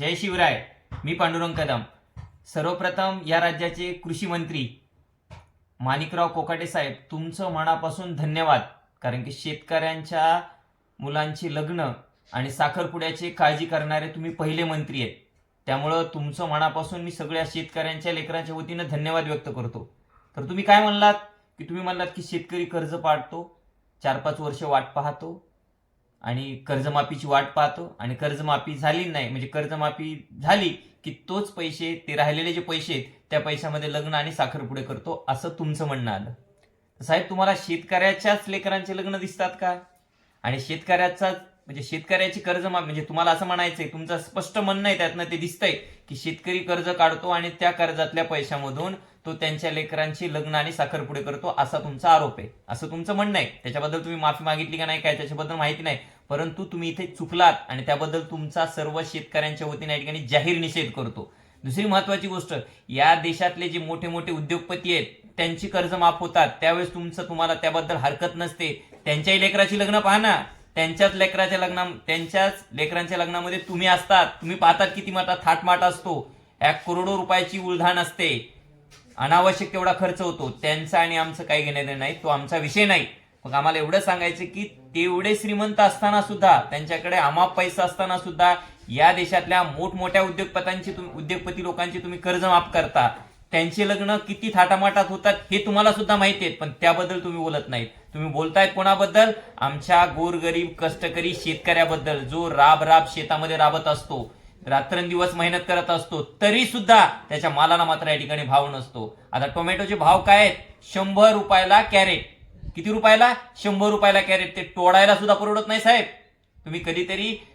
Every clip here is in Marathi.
जय शिवराय. मी पांडुरंग कदम. सर्वप्रथम या राज्याचे कृषी मंत्री माणिकराव कोकाटे साहेब तुमचं मनापासून धन्यवाद. कारण की शेतकऱ्यांच्या मुलांची लग्न आणि साखरपुड्याची काळजी करणारे तुम्ही पहिले मंत्री आहेत. त्यामुळं तुमचं मनापासून मी सगळ्या शेतकऱ्यांच्या लेकरांच्या वतीनं धन्यवाद व्यक्त करतो. तर तुम्ही काय म्हणलात? की तुम्ही म्हणलात की शेतकरी कर्ज पाडतो चार पाच वर्ष वाट पाहतो आणि कर्जमाफीची वाट पाहतो आणि कर्जमाफी झाली नाही म्हणजे कर्जमाफी झाली की तोच पैसे ते राहिलेले जे पैसे आहेत त्या पैशामध्ये लग्न आणि साखरपुडे करतो असं तुमचं म्हणणं आलं. साहेब तुम्हाला शेतकऱ्याच्याच लेकरांचे लग्न दिसतात का? आणि शेतकऱ्याचा म्हणजे शेतकऱ्याची कर्जमाफी म्हणजे तुम्हाला असं म्हणायचंय तुमचं स्पष्ट म्हणणं आहे त्यातनं ते दिसतंय की शेतकरी कर्ज काढतो आणि त्या कर्जातल्या पैशामधून तो त्यांच्या लेकरांची लग्न आणि साखरपुडे करतो असा तुमचा आरोप आहे. असं तुमचं म्हणणं आहे. त्याच्याबद्दल तुम्ही माफी मागितली का नाही काय त्याच्याबद्दल माहिती नाही. परंतु तुम्ही इथे चुकलात आणि त्याबद्दल तुमचा सर्व शेतकऱ्यांच्या वतीने या ठिकाणी जाहीर निषेध करतो. दुसरी महत्वाची गोष्ट या देशातले जे मोठे मोठे उद्योगपती आहेत त्यांची कर्ज माफ होतात. त्यावेळेस तुमचं तुम्हाला त्याबद्दल हरकत नसते. त्यांच्याही लेकराची लग्न पाहा ना. त्यांच्याच लेकराच्या लग्ना त्यांच्याच लेकरांच्या लग्नामध्ये तुम्ही असतात. तुम्ही पाहतात किती मोठा थाटमाट असतो. एक करोडो रुपयाची उलधान असते. अनावश्यक तेवढा खर्च होतो. त्यांचा आणि आमचं काही घेणं देणं नाही. तो आमचा विषय नाही. मग आम्हाला एवढं सांगायचं की तेवढे श्रीमंत असताना सुद्धा त्यांच्याकडे अमाप पैसा असताना सुद्धा या देशातल्या मोठमोठ्या उद्योगपतांची तुम्ही उद्योगपती लोकांची तुम्ही कर्ज माफ करता. त्यांचे लग्न किती थाटामाटात होतात हे तुम्हाला सुद्धा माहिती आहे पण त्याबद्दल तुम्ही बोलत नाहीत. तुम्ही बोलतायत कोणाबद्दल? आमच्या गोरगरीब कष्टकरी शेतकऱ्याबद्दल जो राब राब शेतामध्ये राबत असतो. रात्रंदिवस मेहनत करत असतो तरी सुद्धा त्याच्या मालाला मात्र या ठिकाणी भाव नसतो. आता टोमॅटोचे भाव काय आहेत? शंभर रुपयाला कॅरेट. किती रुपयाला? शंभर रुपयाला कॅरेट. ते तोडायला सुद्धा परवडत नाही साहेब. तुम्ही कधीतरी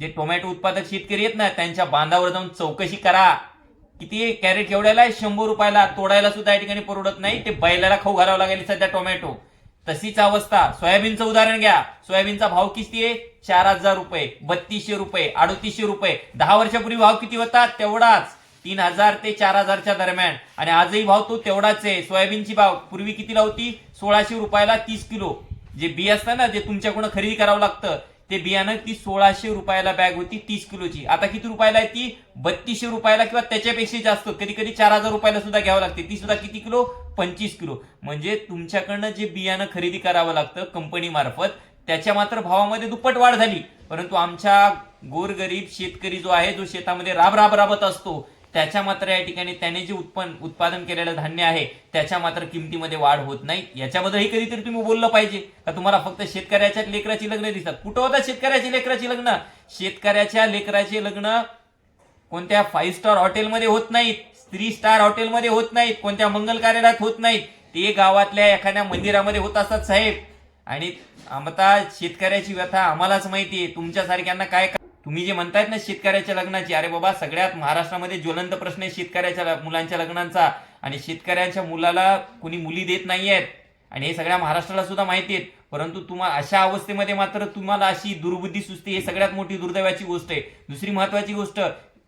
जे टोमॅटो उत्पादक शेतकरी आहेत ना त्यांच्या बांधावर जाऊन चौकशी करा. किती कॅरेट एवढ्याला आहे? शंभर रुपयाला. तोडायला सुद्धा या ठिकाणी परवडत नाही. ते बैलाला खाऊ घालावं लागेल सध्या टोमॅटो. तशीच अवस्था. सोयाबीनचं उदाहरण घ्या. सोयाबीनचा भाव किती आहे? चार हजार रुपये. बत्तीसशे रुपये. अडतीसशे रुपये. दहा वर्षापूर्वी भाव किती होता? तेवढाच. तीन हजार ते चार हजारच्या दरम्यान. आणि आजही भाव तो तेवढाच आहे. सोयाबीनची भाव पूर्वी कितीला होती? सोळाशे रुपयाला तीस किलो. जे बी असतं ना जे तुमच्याकडून खरेदी करावं लागतं ते बियाणं ती सोळाशे रुपयाला बॅग होती तीस किलोची. आता किती रुपयाला आहे ती? बत्तीसशे रुपयाला किंवा त्याच्यापेक्षा जास्त कधी कधी चार हजार रुपयाला सुद्धा घ्यावं लागते. ती सुद्धा किती किलो? पंचवीस किलो. म्हणजे तुमच्याकडनं जे बियाणं खरेदी करावं लागतं कंपनी मार्फत त्याच्या मात्र भावामध्ये दुप्पट वाढ झाली. परंतु आमच्या गोरगरीब शेतकरी जो आहे जो शेतामध्ये राब राब राबत असतो त्याच्या मात्र या ठिकाणी त्याने जे उत्पन्न उत्पादन केलेलं धान्य आहे त्याच्या मात्र किमतीमध्ये वाढ होत नाही. याच्याबद्दलही कधीतरी तुम्ही बोललं पाहिजे. का तुम्हाला फक्त शेतकऱ्याच्या लेकराची लग्न दिसतात? कुठं होतात शेतकऱ्याची लेकराची लग्न? शेतकऱ्याच्या लेकराचे लग्न कोणत्या फाईव्ह स्टार हॉटेलमध्ये होत नाहीत थ्री स्टार हॉटेलमध्ये होत नाहीत कोणत्या मंगल कार्यालयात होत नाहीत. ते गावातल्या एखाद्या मंदिरामध्ये होत असतात साहेब. आणि आता शेतकऱ्याची व्यथा आम्हालाच माहिती आहे तुमच्यासारख्यांना काय तुम्ही जे म्हणतायत ना शेतकऱ्याच्या लग्नाची अरे बाबा सगळ्यात महाराष्ट्रामध्ये ज्वलंत प्रश्न आहे शेतकऱ्याच्या मुलांच्या लग्नांचा. आणि शेतकऱ्यांच्या मुलाला कुणी मुली देत नाहीयेत. आणि हे सगळ्या महाराष्ट्राला सुद्धा माहिती आहेत. परंतु तुम्हाला अशा अवस्थेमध्ये मात्र तुम्हाला अशी दुर्बुद्धी सुचते हे सगळ्यात मोठी दुर्दैवाची गोष्ट आहे. दुसरी महत्वाची गोष्ट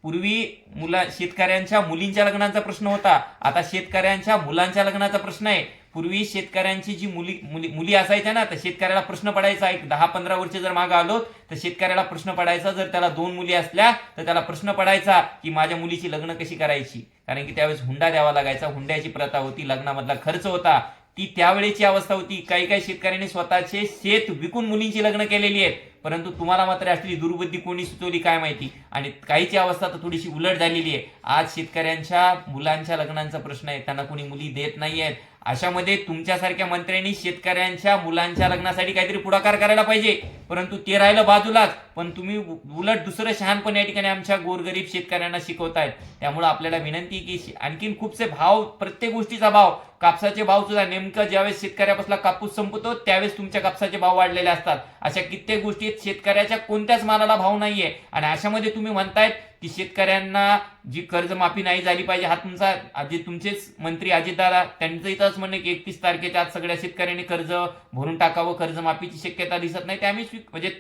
पूर्वी मुला शेतकऱ्यांच्या मुलींच्या लग्नाचा प्रश्न होता. आता शेतकऱ्यांच्या मुलांच्या लग्नाचा प्रश्न आहे. पूर्वी शेतकऱ्यांची जी मुली मुली मुली असायच्या ना तर शेतकऱ्याला प्रश्न पडायचा. एक दहा पंधरा वर्ष जर मागं आलो तर शेतकऱ्याला प्रश्न पडायचा. जर त्याला दोन मुली असल्या तर त्याला प्रश्न पडायचा की माझ्या मुलीची लग्न कशी करायची? कारण की त्यावेळेस हुंडा द्यावा लागायचा. हुंड्याची प्रथा होती लग्नामधला खर्च होता. ती त्यावेळेची अवस्था होती. काही काही शेतकऱ्यांनी स्वतःचे शेत विकून मुलींची लग्न केलेली आहेत. परंतु तुम्हाला मात्र असलेली दुर्बुद्धी कोणी सुचवली काय माहिती? आणि काहीची अवस्था तर थोडीशी उलट झालेली आहे. आज शेतकऱ्यांच्या मुलांच्या लग्नांचा प्रश्न आहे. त्यांना कोणी मुली देत नाही आहेत अशामध्ये तुमच्यासारख्या मंत्र्यांनी शेतकऱ्यांच्या मुलांच्या लग्नासाठी काहीतरी पुढाकार करायला पाहिजे. परंतु ते राहिलं बाजूलाच. पण तुम्ही उलट दुसरं शहाणपण या ठिकाणी आमच्या गोरगरीब शेतकऱ्यांना शिकवतायत. त्यामुळे आपल्याला विनंती की आणखीन खूपसे भाव प्रत्येक गोष्टीचा भाव कापसाचे भाव सुद्धा नेमकं ज्यावेळेस शेतकऱ्यापासून कापूस संपतो त्यावेळेस तुमच्या कापसाचे भाव वाढलेले असतात. अशा कित्येक गोष्टी शेत शेतकऱ्याच्या कोणत्याच मालाला भाव नाहीये. आणि अशामध्ये तुम्ही म्हणतायत की शेतकऱ्यांना जी कर्जमाफी नाही झाली पाहिजे हा तुमचा जे तुमचेच मंत्री अजितदादा त्यांचं इथंच म्हणणं की एकतीस तारखेच्या आज सगळ्या शेतकऱ्यांनी कर्ज भरून टाकावं कर्जमाफीची शक्यता दिसत नाही. ते आम्ही म्हणजे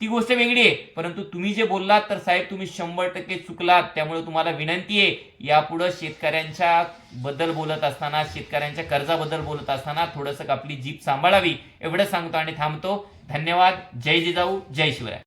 ती गोष्ट वेगळी आहे. परंतु तुम्ही जे बोललात तर साहेब तुम्ही शंभर टक्के चुकलात. त्यामुळे तुम्हाला विनंती आहे यापुढं शेतकऱ्यांच्या बद्दल बोलत असताना शेतकऱ्यांच्या कर्जाबद्दल बोलत असताना थोडंसं आपली जीप सांभाळावी. एवढं सांगतो आणि थांबतो. धन्यवाद. जय जिजाऊ. जय शिवराय.